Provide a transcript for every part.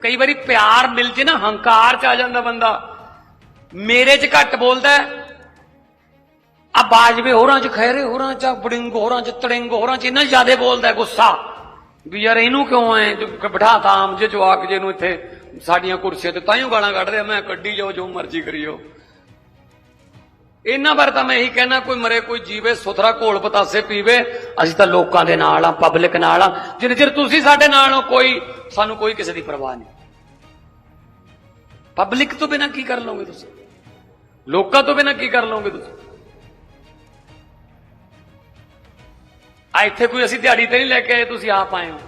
ਕਈ ਵਾਰੀ ਪਿਆਰ ਮਿਲ ਜੇ ਨਾ, ਹੰਕਾਰ ਚ ਆ ਜਾਂਦਾ ਬੰਦਾ। ਮੇਰੇ ਚ ਘੱਟ ਬੋਲਦਾ ਆ ਬਾਜਵੇ ਹੋਰਾਂ ਚ ਖੈਰੇ ਹੋਰਾਂ ਚ ਬੜਿੰਗ, ਹੋਰਾਂ ਚ ਤੜਿੰਗ, ਹੋਰਾਂ ਚ ਇੰਨਾ ਜ਼ਿਆਦਾ ਬੋਲਦਾ ਗੁੱਸਾ। ਵੀ ਯਾਰ ਇਹਨੂੰ ਕਿਉਂ ਐ ਬਿਠਾਤਾ ਆਮ ਜੇ ਜਵਾਕ ਜੇ ਨੂੰ ਇੱਥੇ, ਸਾਡੀਆਂ ਕੁਰਸੀਆਂ ਤੇ ਤਾਂ ਹੀ ਗਾਲਾਂ ਕੱਢਦੇ ਆ ਮੈਂ ਕੱਢੀ ਜਾਓ ਜੋ ਮਰਜ਼ੀ ਕਰੀਓ ਇਹਨਾਂ ਬਾਰੇ ਤਾਂ ਮੈਂ ਇਹੀ ਕਹਿਣਾ, ਕੋਈ ਮਰੇ, ਕੋਈ ਜੀਵੇ, ਸੁਥਰਾ ਘੋਲ ਪਤਾਸੇ ਪੀਵੇ, ਅਸੀਂ ਤਾਂ ਲੋਕਾਂ ਦੇ ਨਾਲ ਆ ਪਬਲਿਕ ਨਾਲ ਆ ਜਿੰਨੇ ਚਿਰ ਤੁਸੀਂ ਸਾਡੇ ਨਾਲ ਹੋ, ਕੋਈ, ਸਾਨੂੰ ਕੋਈ ਕਿਸੇ ਦੀ ਪਰਵਾਹ ਨਹੀਂ। ਪਬਲਿਕ ਤੋਂ ਬਿਨਾ ਕੀ ਕਰ ਲਓਗੇ ਤੁਸੀਂ? ਲੋਕਾਂ ਤੋਂ ਬਿਨਾ ਕੀ ਕਰ ਲਓਗੇ ਤੁਸੀਂ? ਆ ਇੱਥੇ ਕੋਈ ਅਸੀਂ ਦਿਹਾੜੀ ਤੇ ਨਹੀਂ ਲੈ ਕੇ ਆਏ, ਤੁਸੀਂ ਆਪ ਆਏ ਹੋ।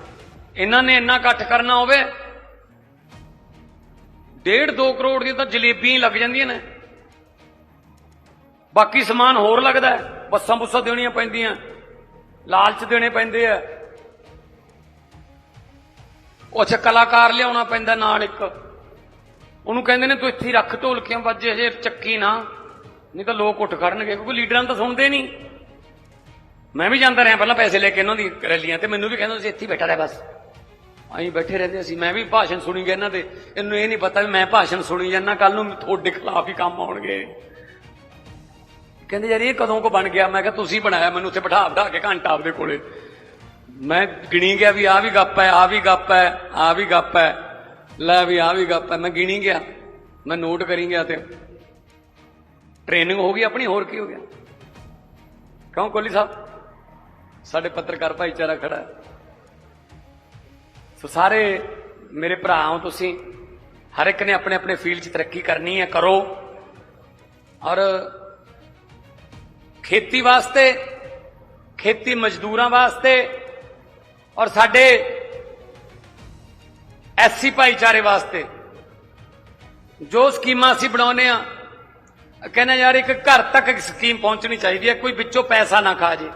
ਇਹਨਾਂ ਨੇ ਇੰਨਾ ਇਕੱਠ ਕਰਨਾ ਹੋਵੇ, ਡੇਢ 2 ਕਰੋੜ ਦੀਆਂ ਤਾਂ ਜਲੇਬੀਆਂ ਹੀ ਲੱਗ ਜਾਂਦੀਆਂ ਨੇ। ਬਾਕੀ ਸਮਾਨ ਹੋਰ ਲੱਗਦਾ ਬੱਸਾਂ ਬੁੱਸਾਂ ਦੇਣੀਆਂ ਪੈਂਦੀਆਂ। ਲਾਲਚ ਦੇਣੇ ਪੈਂਦੇ ਆ। ਉਹ ਅੱਛਾ, ਕਲਾਕਾਰ ਲਿਆਉਣਾ ਪੈਂਦਾ ਨਾਲ ਇੱਕ। ਉਹਨੂੰ ਕਹਿੰਦੇ ਨੇ, ਤੂੰ ਇੱਥੇ ਹੀ ਰੱਖ ਢੋਲਕੀਆਂ, ਵੱਜੇ ਜੇ ਚੱਕੀ ਨਾ। ਨਹੀਂ ਤਾਂ ਲੋਕ ਉੱਠ ਖੜਨਗੇ, ਕਿਉਂਕਿ ਲੀਡਰਾਂ ਨੂੰ ਤਾਂ ਸੁਣਦੇ ਨਹੀਂ। ਮੈਂ ਵੀ ਜਾਂਦਾ ਰਿਹਾ ਪਹਿਲਾਂ ਪੈਸੇ ਲੈ ਕੇ ਇਹਨਾਂ ਦੀ ਰੈਲੀਆਂ ਤੇ, ਮੈਨੂੰ ਵੀ ਕਹਿੰਦੇ ਸੀ, ਇੱਥੇ ਬੈਠਾ ਰਹਿ ਬਸ। ਅਸੀਂ ਬੈਠੇ ਰਹਿੰਦੇ ਸੀ ਮੈਂ ਵੀ ਭਾਸ਼ਣ ਸੁਣੀ ਗਏ ਇਹਨਾਂ ਦੇ। ਇਹਨੂੰ ਇਹ ਨਹੀਂ ਪਤਾ ਵੀ ਮੈਂ ਭਾਸ਼ਣ ਸੁਣੀ ਜਾਂਦਾ ਕੱਲ ਨੂੰ ਤੁਹਾਡੇ ਖਿਲਾਫ ਹੀ ਕੰਮ ਆਉਣਗੇ। ਕਹਿੰਦੇ ਯਾਰ ਇਹ ਕਦੋਂ ਕੋ ਬਣ ਗਿਆ? ਮੈਂ ਕਿਹਾ ਤੁਸੀਂ ਬਣਾਇਆ, ਮੈਨੂੰ ਉੱਥੇ ਬਿਠਾ ਬਿਠਾ ਕੇ ਘੰਟਾ ਆਪਦੇ ਕੋਲੇ। ਮੈਂ ਗਿਣੀ ਗਿਆ ਵੀ ਆ ਵੀ ਗੱਪ ਹੈ ਆ ਵੀ ਗੱਪ ਹੈ ਆ ਵੀ ਗੱਪ ਹੈ। ਲੈ ਵੀ ਆ ਵੀ ਗੱਪ ਹੈ, ਮੈਂ ਗਿਣੀ ਗਿਆ। ਮੈਂ ਨੋਟ ਕਰੀ ਗਿਆ ਤੇ ਟ੍ਰੇਨਿੰਗ ਹੋ ਗਈ ਆਪਣੀ, ਹੋਰ ਕੀ ਹੋ ਗਿਆ? ਕਿਉਂ ਕੋਲੀ ਸਾਹਿਬ? ਸਾਡੇ ਪੱਤਰਕਾਰ ਭਾਈਚਾਰਾ ਖੜਾ ਹੈ। ਸੋ ਸਾਰੇ ਮੇਰੇ ਭਰਾ ਹੋ ਤੁਸੀਂ, ਹਰ ਇੱਕ ਨੇ ਆਪਣੇ ਆਪਣੇ ਫੀਲਡ 'ਚ ਤਰੱਕੀ ਕਰਨੀ ਹੈ, ਕਰੋ। ਔਰ ਖੇਤੀ ਵਾਸਤੇ, ਖੇਤੀ ਮਜ਼ਦੂਰਾਂ ਵਾਸਤੇ ਔਰ ਸਾਡੇ ਐਸਸੀ ਭਾਈਚਾਰੇ ਵਾਸਤੇ ਜੋ ਸਕੀਮਾਂ ਅਸੀਂ ਬਣਾਉਨੇ ਆ ਕਹਿੰਦੇ ਯਾਰ ਇੱਕ ਘਰ ਤੱਕ ਇੱਕ ਸਕੀਮ ਪਹੁੰਚਣੀ ਚਾਹੀਦੀ ਹੈ, ਕੋਈ ਵਿੱਚੋਂ ਪੈਸਾ ਨਾ ਖਾ ਜੇ।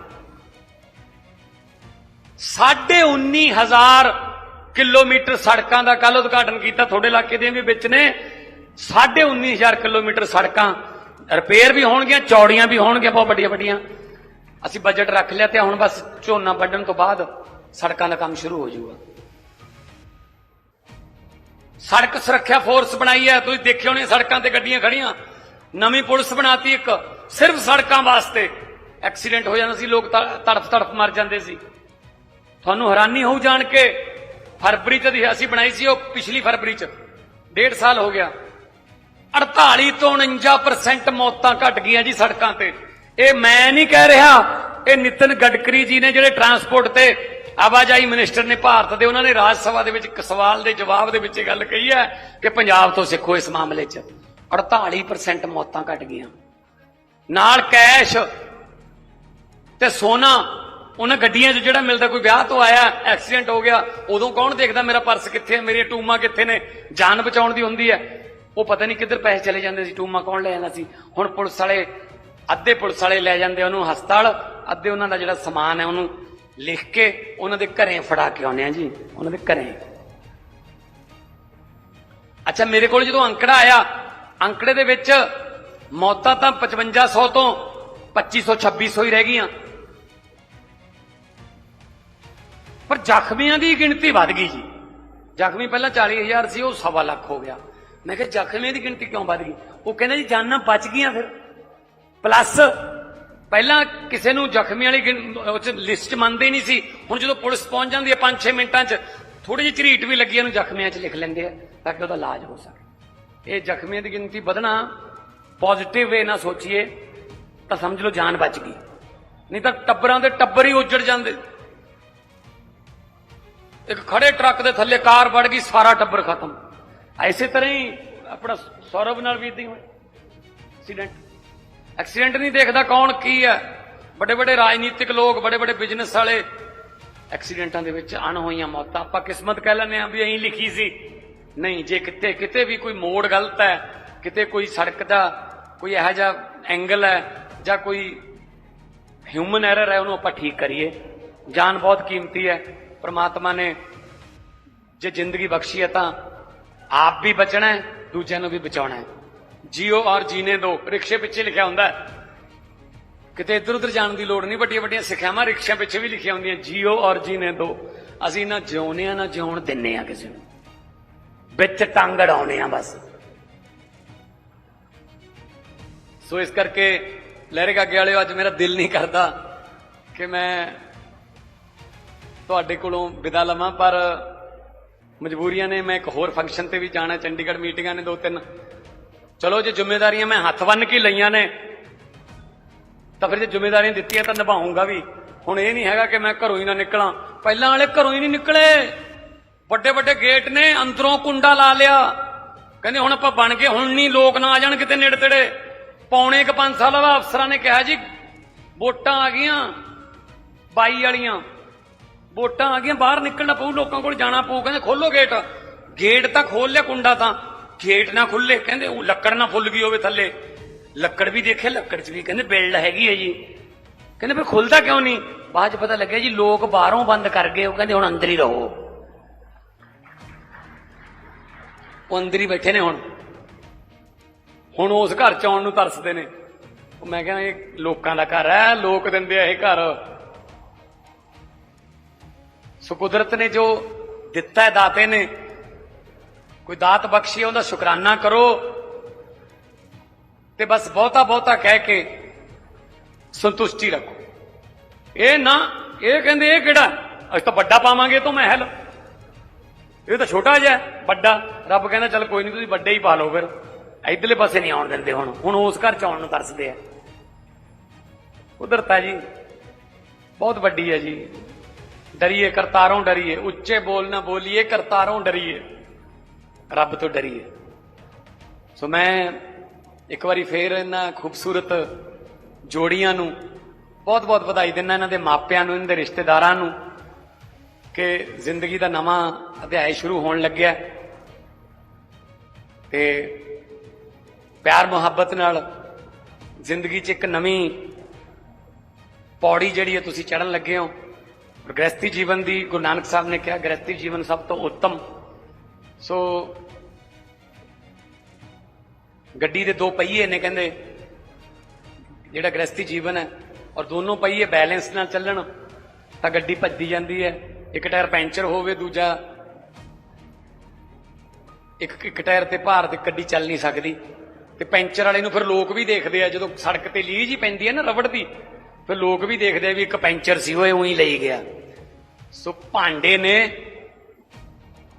ਸਾਢੇ 19000 ਕਿਲੋਮੀਟਰ ਸੜਕਾਂ ਦਾ ਕੱਲ ਉਦਘਾਟਨ ਕੀਤਾ, ਤੁਹਾਡੇ ਇਲਾਕੇ ਦੀਆਂ ਵੀ ਵਿੱਚ ਨੇ। ਸਾਢੇ 19000 ਕਿਲੋਮੀਟਰ ਸੜਕਾਂ ਰਿਪੇਅਰ ਵੀ ਹੋਣਗੀਆਂ, ਚੌੜੀਆਂ ਵੀ ਹੋਣਗੀਆਂ, ਬਹੁਤ ਵੱਡੀਆਂ ਵੱਡੀਆਂ। ਅਸੀਂ ਬਜਟ ਰੱਖ ਲਿਆ ਤੇ ਹੁਣ ਬਸ ਝੋਨਾ ਵੱਢਣ ਤੋਂ ਬਾਅਦ ਸੜਕਾਂ ਦਾ ਕੰਮ ਸ਼ੁਰੂ ਹੋ ਜਾਊਗਾ। ਸੜਕ ਸੁਰੱਖਿਆ ਫੋਰਸ ਬਣਾਈ ਹੈ, ਤੁਸੀਂ ਦੇਖਿਓ ਨੇ ਸੜਕਾਂ ਤੇ ਗੱਡੀਆਂ ਖੜੀਆਂ ਨਵੀਂ ਪੁਲਿਸ ਬਣਾਤੀ ਇੱਕ, ਸਿਰਫ ਸੜਕਾਂ ਵਾਸਤੇ। ਐਕਸੀਡੈਂਟ ਹੋ ਜਾਂਦਾ ਸੀ, ਲੋਕ ਤ- ਤੜਫ ਤੜਫ ਮਰ ਜਾਂਦੇ ਸੀ। ਤੁਹਾਨੂੰ ਹੈਰਾਨੀ ਹੋਊ ਜਾਣ ਕੇ, ਫਰਵਰੀ ਚ ਅਸੀਂ ਬਣਾਈ ਸੀ ਉਹ ਪਿਛਲੀ ਫਰਵਰੀ ਚ। ਡੇਢ ਸਾਲ ਹੋ ਗਿਆ। 48 ਤੋਂ 49% ਮੌਤਾਂ ਘਟ ਗਈਆਂ ਜੀ ਸੜਕਾਂ ਤੇ। ਇਹ ਮੈਂ ਨਹੀਂ ਕਹਿ ਰਿਹਾ, ਇਹ ਨਿਤਨ ਗਡਕਰੀ ਜੀ ਨੇ ਜਿਹੜੇ ਟਰਾਂਸਪੋਰਟ ਤੇ ਆਵਾਜਾਈ ਮਿਨਿਸਟਰ ਨੇ ਭਾਰਤ ਦੇ, ਉਹਨਾਂ ਨੇ ਰਾਜ ਸਭਾ ਦੇ ਵਿੱਚ ਇੱਕ ਸਵਾਲ ਦੇ ਜਵਾਬ ਦੇ ਵਿੱਚ ਇਹ ਗੱਲ ਕਹੀ ਹੈ ਕਿ ਪੰਜਾਬ ਤੋਂ ਸਿੱਖੋ ਇਸ ਮਾਮਲੇ 'ਚ। 48% ਮੌਤਾਂ ਘਟ ਗਈਆਂ। ਨਾਲ ਕੈਸ਼ ਤੇ ਸੋਨਾ, ਉਹਨਾਂ ਗੱਡੀਆਂ 'ਚ ਜਿਹੜਾ ਮਿਲਦਾ, ਕੋਈ ਵਿਆਹ ਤੋਂ ਆਇਆ ਐਕਸੀਡੈਂਟ ਹੋ ਗਿਆ, ਉਦੋਂ ਕੌਣ ਦੇਖਦਾ ਮੇਰਾ ਪਰਸ ਕਿੱਥੇ ਹੈ, ਮੇਰੀਆਂ ਟੂਮਾਂ ਕਿੱਥੇ ਨੇ? ਜਾਨ ਬਚਾਉਣ ਦੀ ਹੁੰਦੀ ਹੈ। ਉਹ ਪਤਾ ਨਹੀਂ ਕਿੱਧਰ ਪੈਸੇ ਚਲੇ ਜਾਂਦੇ ਸੀ, ਟੂਮਾ ਕੌਣ ਲੈ ਜਾਂਦਾ ਸੀ? ਹੁਣ ਪੁਲਿਸ ਵਾਲੇ, ਅੱਧੇ ਪੁਲਿਸ ਵਾਲੇ ਲੈ ਜਾਂਦੇ ਉਹਨੂੰ ਹਸਪਤਾਲ, ਅੱਧੇ ਉਹਨਾਂ ਦਾ ਜਿਹੜਾ ਸਮਾਨ ਹੈ ਉਹਨੂੰ ਲਿਖ ਕੇ ਉਹਨਾਂ ਦੇ ਘਰੇ ਫੜਾ ਕੇ ਆਉਂਦੇ ਆ ਜੀ, ਉਹਨਾਂ ਦੇ ਘਰੇ। ਅੱਛਾ, ਮੇਰੇ ਕੋਲ ਜਦੋਂ ਅੰਕੜਾ ਆਇਆ, ਅੰਕੜੇ ਦੇ ਵਿੱਚ ਮੌਤਾਂ ਤਾਂ 5500 ਤੋਂ 2500 2600 ਹੀ ਰਹਿ ਗਈਆਂ। ਪਰ ਜ਼ਖਮੀਆਂ ਦੀ ਗਿਣਤੀ ਵੱਧ ਗਈ ਜੀ। ਜ਼ਖਮੀ ਪਹਿਲਾਂ 40000 ਸੀ, ਉਹ ਸਵਾ ਲੱਖ ਹੋ ਗਿਆ। ਮੈਂ ਕਿਹਾ, ਜ਼ਖਮੀਆਂ ਦੀ ਗਿਣਤੀ ਕਿਉਂ ਵੱਧ ਗਈ? ਉਹ ਕਹਿੰਦਾ, ਜੀ, ਜਾਨਾਂ ਬਚ ਗਈਆਂ ਫਿਰ। ਪਲੱਸ ਪਹਿਲਾਂ ਕਿਸੇ ਨੂੰ ਜ਼ਖਮੀ ਵਾਲੀ ਗਿਣ- ਉਹ ਚ ਲਿਸਟ ਮੰਨਦੇ ਨਹੀਂ ਸੀ। ਹੁਣ ਜਦੋਂ ਪੁਲਿਸ ਪਹੁੰਚ ਜਾਂਦੀ ਹੈ 5-6 ਮਿੰਟਾਂ 'ਚ ਥੋੜੀ ਜਿਹੀ ਝਰੀਟ ਵੀ ਲੱਗੀ ਇਹਨੂੰ ਜ਼ਖਮੀਆਂ 'ਚ ਲਿਖ ਲੈਂਦੇ ਆ, ਤਾਂ ਕਿ ਉਹਦਾ ਇਲਾਜ ਹੋ ਸਕੇ। ਇਹ ਜ਼ਖਮੀਆਂ ਦੀ ਗਿਣਤੀ ਵਧਣਾ ਪੋਜ਼ਿਟਿਵ ਵੇ ਨਾ ਸੋਚੀਏ, ਤਾਂ ਸਮਝ ਲਓ ਜਾਨ ਬਚ ਗਈ। ਨਹੀਂ ਤਾਂ ਟੱਬਰਾਂ ਦੇ ਟੱਬਰ ਹੀ ਉੱਜੜ ਜਾਂਦੇ। ਇੱਕ ਖੜੇ ਟਰੱਕ ਦੇ ਥੱਲੇ ਕਾਰ ਵੜ ਗਈ, ਸਾਰਾ ਟੱਬਰ ਖਤਮ। ਐਸੇ ਤਰ੍ਹਾਂ ਹੀ ਆਪਣਾ ਸੌਰਵ ਨਾਲ ਵੀ ਇਦਾਂ ਹੀ ਹੋਇਆ ਐਕਸੀਡੈਂਟ ਐਕਸੀਡੈਂਟ ਨਹੀਂ ਦੇਖਦਾ ਕੌਣ ਕੀ ਹੈ ਵੱਡੇ ਵੱਡੇ ਰਾਜਨੀਤਿਕ ਲੋਕ ਵੱਡੇ ਵੱਡੇ ਬਿਜ਼ਨਸ ਵਾਲੇ ਐਕਸੀਡੈਂਟਾਂ ਦੇ ਵਿੱਚ ਅਣ ਹੋਈਆਂ ਮੌਤਾਂ ਆਪਾਂ ਕਿਸਮਤ ਕਹਿ ਲੈਂਦੇ ਆ ਵੀ ਐਂ ਲਿਖੀ ਸੀ ਨਹੀਂ ਜੇ ਕਿਤੇ ਕਿਤੇ ਵੀ ਕੋਈ ਮੋੜ ਗਲਤ ਹੈ ਕਿਤੇ ਕੋਈ ਸੜਕ ਦਾ ਕੋਈ ਇਹੋ ਜਿਹਾ ਐਂਗਲ ਹੈ ਜਾਂ ਕੋਈ ਹਿਊਮਨ ਐਰਰ ਹੈ ਉਹਨੂੰ ਆਪਾਂ ਠੀਕ ਕਰੀਏ ਜਾਨ ਬਹੁਤ ਕੀਮਤੀ ਹੈ ਪ੍ਰਮਾਤਮਾ ਨੇ ਜੇ ਜ਼ਿੰਦਗੀ ਬਖਸ਼ੀ ਹੈ ਤਾਂ ਆਪ ਵੀ ਬਚਣਾ ਹੈ, ਦੂਜਿਆਂ ਨੂੰ ਵੀ ਬਚਾਉਣਾ ਹੈ। ਜੀਓ ਔਰ ਜੀਨੇ ਦੋ, ਰਿਕਸ਼ੇ ਪਿੱਛੇ ਲਿਖਿਆ ਹੁੰਦਾ ਕਿਤੇ ਇੱਧਰ ਉੱਧਰ ਜਾਣ ਦੀ ਲੋੜ ਨਹੀਂ ਵੱਡੀਆਂ ਵੱਡੀਆਂ ਸਿੱਖਿਆਵਾਂ ਰਿਕਸ਼ਿਆਂ ਪਿੱਛੇ ਵੀ ਲਿਖੀਆਂ ਹੁੰਦੀਆਂ, ਜੀਓ ਔਰ ਜੀਨੇ ਦੋ। ਅਸੀਂ ਨਾ ਜਿਉਨੇ ਆ, ਨਾ ਜਿਉਣ ਦਿੰਨੇ ਆ ਕਿਸੇ ਨੂੰ। ਵਿੱਚ ਟੰਗ ਅੜਾਉਣੇ ਆ ਬਸ। ਸੋ ਇਸ ਕਰਕੇ ਲਹਿਰੇ ਕਾਗੇ ਵਾਲਿਓ, ਅੱਜ ਮੇਰਾ ਦਿਲ ਨਹੀਂ ਕਰਦਾ ਕਿ ਮੈਂ ਤੁਹਾਡੇ ਕੋਲੋਂ ਵਿਦਾ ਲਵਾਂ, ਪਰ ਮਜਬੂਰੀਆਂ ਨੇ, ਮੈਂ ਇੱਕ ਹੋਰ ਫੰਕਸ਼ਨ ਤੇ ਵੀ ਜਾਣਾ, ਚੰਡੀਗੜ੍ਹ ਮੀਟਿੰਗਾਂ ਨੇ ਦੋ ਤਿੰਨ। ਚਲੋ, ਜੇ ਜ਼ਿੰਮੇਵਾਰੀਆਂ ਮੈਂ ਹੱਥ ਬੰਨ ਕੇ ਲਈਆਂ ਨੇ, ਤਾਂ ਫਿਰ ਜੇ ਜ਼ਿੰਮੇਵਾਰੀਆਂ ਦਿੱਤੀਆਂ ਤਾਂ ਨਿਭਾਉਂਗਾ ਵੀ। ਹੁਣ ਇਹ ਨਹੀਂ ਹੈਗਾ ਕਿ ਮੈਂ ਘਰੋਂ ਹੀ ਨਾ ਨਿਕਲਾਂ। ਪਹਿਲਾਂ ਵਾਲੇ ਘਰੋਂ ਹੀ ਨਹੀਂ ਨਿਕਲੇ। ਵੱਡੇ ਵੱਡੇ ਗੇਟ ਨੇ, ਅੰਦਰੋਂ ਕੁੰਡਾ ਲਾ ਲਿਆ। ਕਹਿੰਦੇ ਹੁਣ ਆਪਾਂ ਬਣ ਗਏ, ਹੁਣ ਨਹੀਂ ਲੋਕ ਨਾ ਆ ਜਾਣ ਕਿਤੇ ਨੇੜੇ ਤੇੜੇ ਪੌਣੇ ਕ 5 ਸਾਲ ਵਾਲਾ ਅਫਸਰਾਂ ਨੇ ਕਿਹਾ ਜੀ, ਵੋਟਾਂ ਆ ਗਈਆਂ 22 ਵਾਲੀਆਂ। ਵੋਟਾਂ ਆ ਗਈਆਂ, ਬਾਹਰ ਨਿਕਲਣਾ ਪਊ, ਲੋਕਾਂ ਕੋਲ ਜਾਣਾ ਪਊ। ਕਹਿੰਦੇ ਖੋਲੋ ਗੇਟ। ਗੇਟ ਤਾਂ ਖੋਲ ਲਿਆ ਕੁੰਡਾ ਤਾਂ। ਗੇਟ ਨਾ ਖੁੱਲੇ ਕਹਿੰਦੇ ਉਹ ਲੱਕੜ ਨਾ ਫੁੱਲ ਗਈ ਹੋਵੇ ਥੱਲੇ। ਲੱਕੜ ਵੀ ਦੇਖੇ, ਲੱਕੜ 'ਚ ਵੀ ਕਹਿੰਦੇ ਬਿਲਡ ਹੈਗੀ ਹੈ ਜੀ। ਕਹਿੰਦੇ ਫਿਰ ਖੁੱਲਦਾ ਕਿਉਂ ਨਹੀਂ? ਬਾਅਦ 'ਚ ਪਤਾ ਲੱਗਿਆ ਜੀ, ਲੋਕ ਬਾਹਰੋਂ ਬੰਦ ਕਰ ਗਏ, ਉਹ ਕਹਿੰਦੇ ਹੁਣ ਅੰਦਰ ਹੀ ਰਹੋ। ਉਹ ਅੰਦਰ ਹੀ ਬੈਠੇ ਨੇ ਹੁਣ। ਹੁਣ ਉਸ ਘਰ ਚ ਆਉਣ ਨੂੰ ਤਰਸਦੇ ਨੇ। ਉਹ ਮੈਂ ਕਹਿੰਦਾ ਇਹ ਲੋਕਾਂ ਦਾ ਘਰ ਹੈ, ਲੋਕ ਦਿੰਦੇ ਆ ਇਹ ਘਰ। ਸੋ ਕੁਦਰਤ ਨੇ ਜੋ ਦਿੱਤਾ ਹੈ ਦਾਤੇ ਨੇ ਕੋਈ ਦਾਤ ਬਖਸ਼ੀ ਹੈ, ਉਹਦਾ ਸ਼ੁਕਰਾਨਾ ਕਰੋ। ਤੇ ਬਸ ਬਹੁਤਾ ਬਹੁਤਾ ਕਹਿ ਕੇ ਸੰਤੁਸ਼ਟੀ ਰੱਖੋ। ਇਹ ਨਾ ਇਹ ਕਹਿੰਦੇ ਇਹ ਕਿਹੜਾ? ਅਸੀਂ ਤਾਂ ਵੱਡਾ ਪਾਵਾਂਗੇ ਤੋਂ ਮਹਿਲ। ਇਹ ਤਾਂ ਛੋਟਾ ਜਿਹਾ ਵੱਡਾ। ਰੱਬ ਕਹਿੰਦਾ ਚੱਲ ਕੋਈ ਨਹੀਂ ਤੁਸੀਂ ਵੱਡੇ ਹੀ ਪਾ ਲਓ ਫਿਰ। ਇਧਰਲੇ ਪਾਸੇ ਨਹੀਂ ਆਉਣ ਦਿੰਦੇ ਹੁਣ। ਹੁਣ ਉਸ ਘਰ ਚ ਆਉਣ ਨੂੰ ਤਰਸਦੇ ਆ। ਕੁਦਰਤਾ ਜੀ ਬਹੁਤ ਵੱਡੀ ਹੈ ਜੀ। ਡਰੀਏ, ਕਰਤਾਰੋਂ ਡਰੀਏ। ਉੱਚੇ ਬੋਲ ਨਾ ਬੋਲੀਏ, ਕਰਤਾਰੋਂ ਡਰੀਏ। ਰੱਬ ਤੋਂ ਡਰੀਏ। ਸੋ ਮੈਂ ਇੱਕ ਵਾਰੀ ਫੇਰ ਇਹਨਾਂ ਖੂਬਸੂਰਤ ਜੋੜੀਆਂ ਨੂੰ ਬਹੁਤ ਬਹੁਤ ਵਧਾਈ ਦਿੰਦਾ ਇਹਨਾਂ ਦੇ ਮਾਪਿਆਂ ਨੂੰ, ਇਹਨਾਂ ਦੇ ਰਿਸ਼ਤੇਦਾਰਾਂ ਨੂੰ ਕਿ ਜ਼ਿੰਦਗੀ ਦਾ ਨਵਾਂ ਅਧਿਆਇ ਸ਼ੁਰੂ ਹੋਣ ਲੱਗਿਆ। ਹੈ। ਤੇ ਪਿਆਰ ਮੁਹੱਬਤ ਨਾਲ ਜ਼ਿੰਦਗੀ 'ਚ ਇੱਕ ਨਵੀਂ ਪੌੜੀ ਜਿਹੜੀ ਹੈ ਤੁਸੀਂ ਚੜਨ ਲੱਗੇ ਹੋ। ਗ੍ਰਸਤੀ ਜੀਵਨ ਦੀ ਗੁਰੂ ਨਾਨਕ ਸਾਹਿਬ ਨੇ ਕਿਹਾ ਗ੍ਰਸਤੀ ਜੀਵਨ ਸਭ ਤੋਂ ਉੱਤਮ। ਸੋ, ਗੱਡੀ ਦੇ ਦੋ ਪਹੀਏ ਨੇ ਕਹਿੰਦੇ, ਜਿਹੜਾ ਗ੍ਰਸਤੀ ਜੀਵਨ ਹੈ, ਔਰ ਦੋਨੋਂ ਪਹੀਏ ਬੈਲੈਂਸ ਨਾਲ ਚੱਲਣ, ਤਾਂ ਗੱਡੀ ਭੱਜਦੀ ਜਾਂਦੀ ਹੈ। ਇੱਕ ਟਾਇਰ ਪੈਂਚਰ ਹੋਵੇ, ਦੂਜਾ ਇੱਕ ਇੱਕ ਟਾਇਰ ਤੇ ਭਾਰ ਦੀ ਗੱਡੀ ਚੱਲ ਨਹੀਂ ਸਕਦੀ। ਤੇ ਪੈਂਚਰ ਵਾਲੇ ਨੂੰ ਫਿਰ ਲੋਕ ਵੀ ਦੇਖਦੇ ਆ, ਜਦੋਂ ਸੜਕ ਤੇ ਲੀਜ ਹੀ ਪੈਂਦੀ ਹੈ ਨਾ, ਰਬੜ ਦੀ ਫਿਰ ਲੋਕ ਵੀ ਦੇਖਦੇ ਵੀ ਇੱਕ ਪੈਂਚਰ ਸੀ, ਉਹ ਉਹੀ ਲਈ ਗਿਆ। ਸੋ ਭਾਂਡੇ ਨੇ